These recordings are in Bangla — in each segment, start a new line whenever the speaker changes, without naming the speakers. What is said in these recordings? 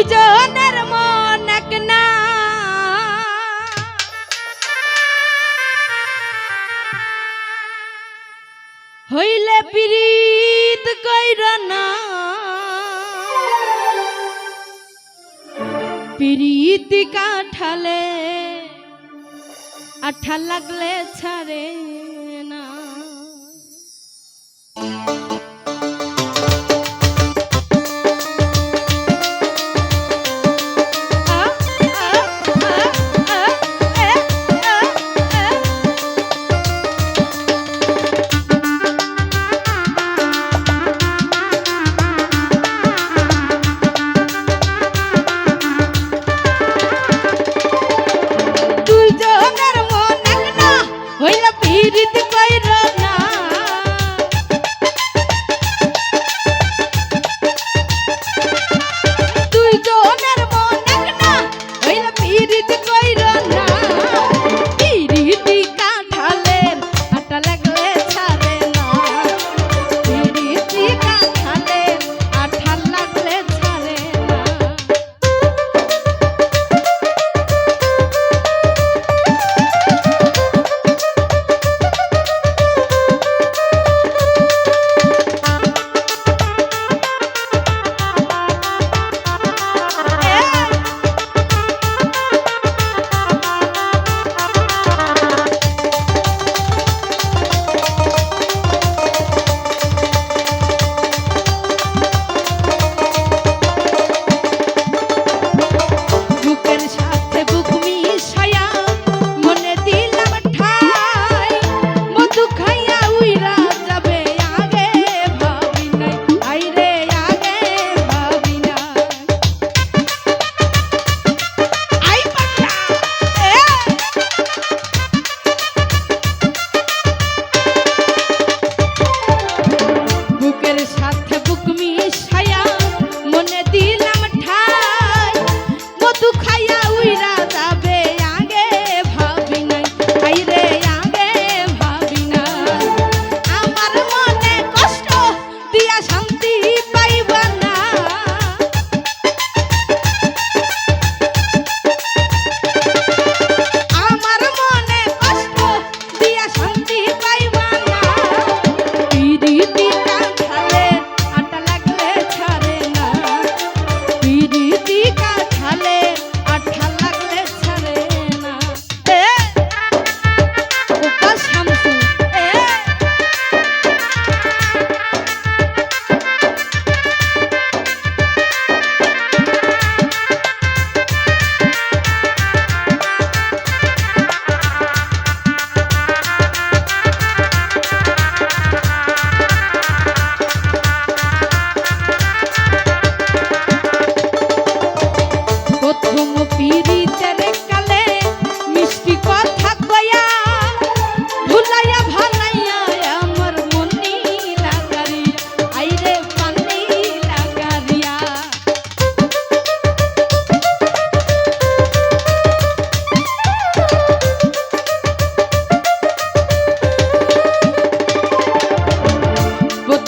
দুইজনের মন এক না। হইলে পিরিত কইর না। পিরিতি কাঠালে আঠা লাগলে ছাড়ে।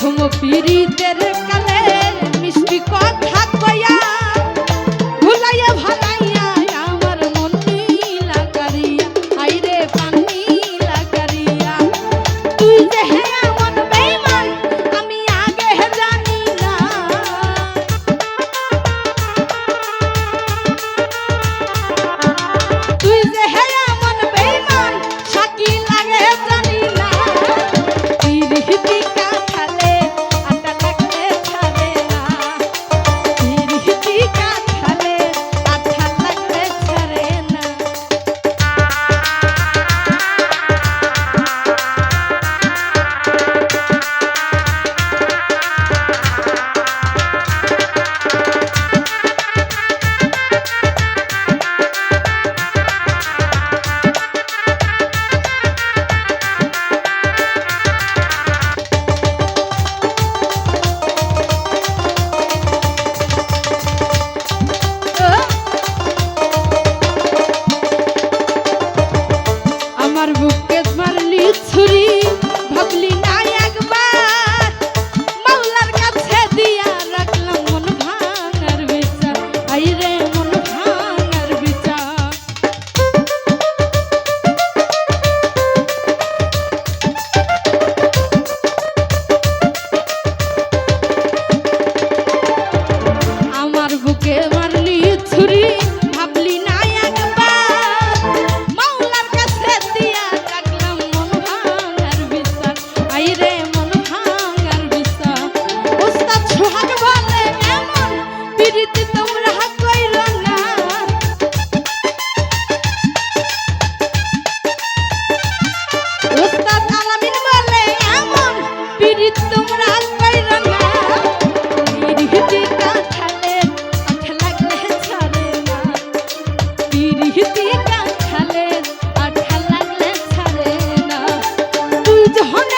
প্রথম পিড়িতে हिती का खाले अठा लागले छरे ना तू जहन